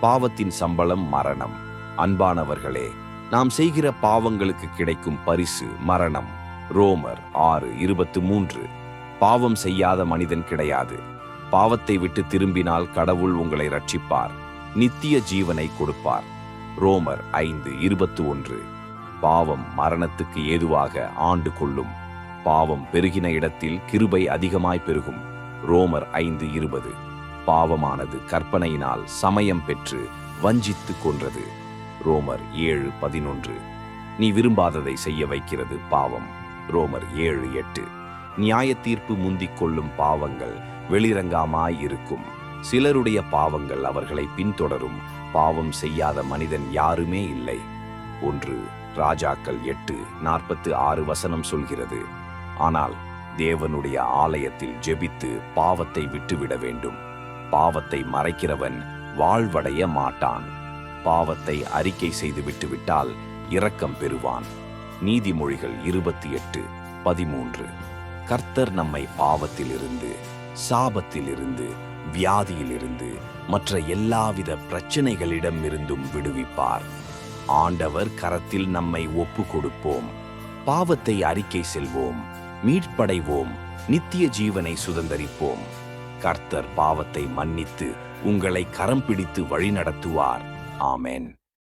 பாவத்தின் சம்பளம் மரணம். அன்பானவர்களே நாம் செய்கிற பாவங்களுக்கு கிடைக்கும் பரிசு மரணம். ரோமர் ஆறு இருபத்து மூன்று. பாவம் செய்யாத மனிதன் கிடையாது. பாவத்தை விட்டு திரும்பினால் கடவுள் உங்களை ரட்சிப்பார் நித்திய ஜீவனை கொடுப்பார். ரோமர் ஐந்து இருபத்து ஒன்று. பாவம் மரணத்துக்கு ஏதுவாக ஆண்டு கொள்ளும். பாவம் பெருகின இடத்தில் கிருபை அதிகமாய் பெருகும். ரோமர் ஐந்து இருபது. பாவமானது கற்பனையினால் சமயம் பெற்று வஞ்சித்து கொன்றது. ரோமர் ஏழு பதினொன்று. நீ விரும்பாததை செய்ய வைக்கிறது பாவம். ரோமர் ஏழு எட்டு. நியாய தீர்ப்பு முந்திக் கொள்ளும் பாவங்கள் வெளிரங்காமாய் இருக்கும். சிலருடைய பாவங்கள் அவர்களை பின்தொடரும். பாவம் செய்யாத மனிதன் யாருமே இல்லை. ஒன்று ராஜாக்கள் எட்டு நாற்பத்து ஆறு வசனம் சொல்கிறது. ஆனால் தேவனுடைய ஆலயத்தில் ஜெபித்து பாவத்தை விட்டுவிட வேண்டும். பாவத்தை மறைக்கிறவன் வாழ்வடைய மாட்டான். பாவத்தை அறிக்கை செய்து விட்டுவிட்டால் இரக்கம் பெறுவான். நீதிமொழிகள் இருபத்தி எட்டு பதிமூன்று. கர்த்தர் நம்மை பாவத்திலிருந்து சாபத்திலிருந்து வியாதியிலிருந்து மற்ற எல்லாவித பிரச்சனைகளிடமிருந்தும் விடுவிப்பார். ஆண்டவர் கரத்தில் நம்மை ஒப்பு கொடுப்போம் பாவத்தை அறிக்கை செல்வோம். மீட்படைவோம். நித்திய ஜீவனை சுதந்தரிப்போம். கர்த்தர் பாவத்தை மன்னித்து உங்களை கரம் பிடித்து வழிநடத்துவார். ஆமென்.